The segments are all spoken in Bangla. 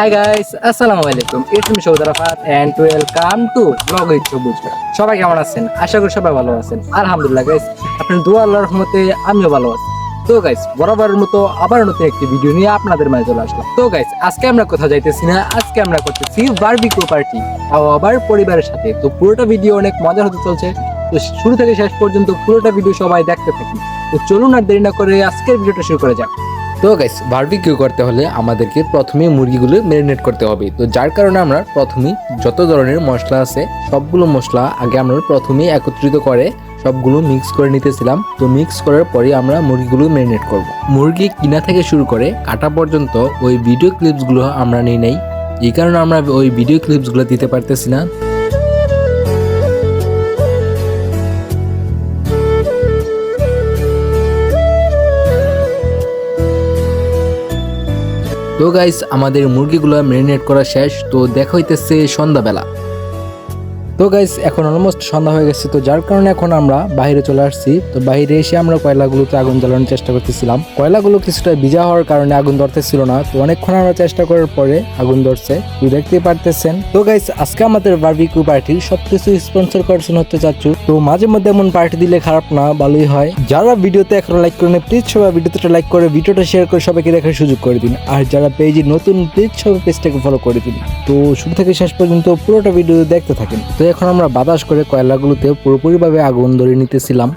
হাই গাইস আসসালামু আলাইকুম it's me Saud Rafat and welcome to blog with Sabuj সবাই কেমন আছেন? আশা করি সবাই ভালো আছেন। আলহামদুলিল্লাহ গাইস আপনার দোয়া আল্লাহর রহমতে আমিও ভালো আছি। তো গাইস বরাবরের মতো আবার নতুন একটি ভিডিও নিয়ে আপনাদের মাঝে চলে আসলাম। তো গাইস আজকে আমরা কোথাও যাইতেছি না। আজকে আমরা করতেছি বারবিকিউ পার্টি আবার পরিবারের সাথে। তো পুরোটা ভিডিও অনেক মজার হতে চলছে। তো শুরু থেকে শেষ পর্যন্ত পুরোটা ভিডিও সবাই দেখতে থাকুন। তো চলুন আর দেরি না করে আজকের ভিডিওটা শুরু করে যাক। তো গাইস বারবিকিউ করতে হলে আমাদেরকে প্রথমে মুরগিগুলো ম্যারিনেট করতে হবে। তো যার কারণে আমরা প্রথমেই যত ধরনের মশলা আছে, সবগুলো মশলা আগে আমরা প্রথমেই একত্রিত করে সবগুলো মিক্স করে নিতেছিলাম। তো মিক্স করার পরে আমরা মুরগিগুলো ম্যারিনেট করব। মুরগি কিনা থেকে শুরু করে কাটা পর্যন্ত ওই ভিডিও ক্লিপসগুলো আমরা নিয়ে নেই। এই কারণে আমরা ওই ভিডিও ক্লিপসগুলো দিতে পারতেছি না। তো গাইস আমাদের মুরগিগুলো ম্যারিনেট করা শেষ তো দেখা হইতেছে সন্ধ্যাবেলা। তো গাইস এখন অলমোস্ট সন্ধ্যা হয়ে গেছে, তো যার কারণে এখন আমরা বাইরে চলে আসছি। তো বাইরে এসে আমরা কয়লাগুলোতে আগুন জ্বালানোর চেষ্টা করতেছিলাম। কয়লাগুলো কিছুটা ভিজা হওয়ার কারণে আগুন ধরতেছিল না, তো অনেকক্ষণ আমরা চেষ্টা করার পরে আগুন ধরছে। তো দেখতেই পারতেছেন। তো গাইস আজকে আমাদের বারবিকিউ পার্টির সবকিছু স্পন্সর করছেন হতে চাচ্ছু তো মাঝে মধ্যে এমন পার্টি দিলে খারাপ না, ভালোই হয়। যারা ভিডিওতে এখনও লাইক করেন প্লিজ সবাই ভিডিওতে লাইক করে, ভিডিওটা শেয়ার করে সবাইকে দেখার সুযোগ করে দিন। আর যারা পেজে নতুন প্লিজ সবাই পেজটাকে ফলো করে দিন। তো শুরু থেকে শেষ পর্যন্ত পুরোটা ভিডিও দেখতে থাকেন। তো এখন আমরা বাতাস করে কয়লাগুলোতে পুরোপুরিভাবে আগুন ধরে নিতেছিলাম।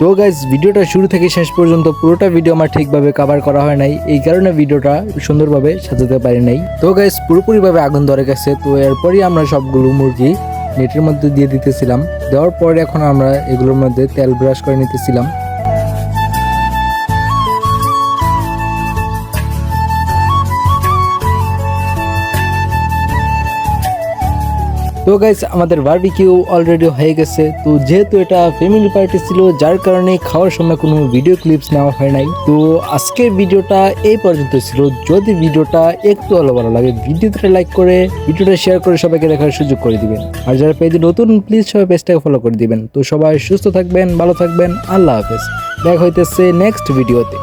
তো গাইজ ভিডিওটা শুরু থেকে শেষ পর্যন্ত পুরোটা ভিডিও আমার ঠিকভাবে কভার করা হয় নাই। এই কারণে ভিডিওটা সুন্দরভাবে সাজাতে পারি নাই। তো গাইজ পুরোপুরিভাবে আগুন ধরে গেছে। তো এরপরই আমরা সবগুলো মুরগি নেটের মধ্যে দিয়ে দিতেছিলাম। দেওয়ার পরে এখন আমরা এগুলোর মধ্যে তেল ব্রাশ করে নিতেছিলাম। তো গাইস আমাদের বারবিকিউ অলরেডি হয়ে গেছে। তো যেহেতু এটা ফ্যামিলি পার্টি ছিল, যার কারণে খাওয়ার সময় কোনো ভিডিও ক্লিপস নেওয়া হয় নাই। তো আজকের ভিডিওটা এই পর্যন্ত ছিল। যদি ভিডিওটা একটু ভালো ভালো লাগে ভিডিওটা লাইক করে ভিডিওটা শেয়ার করে সবাইকে দেখার সুযোগ করে দিবেন। আর যারা পেজে নতুন প্লিজ সবাই পেজটাকে ফলো করে দিবেন। তো সবাই সুস্থ থাকবেন, ভালো থাকবেন, আল্লাহ হাফেজ। দেখা হইতেছে নেক্সট ভিডিওতে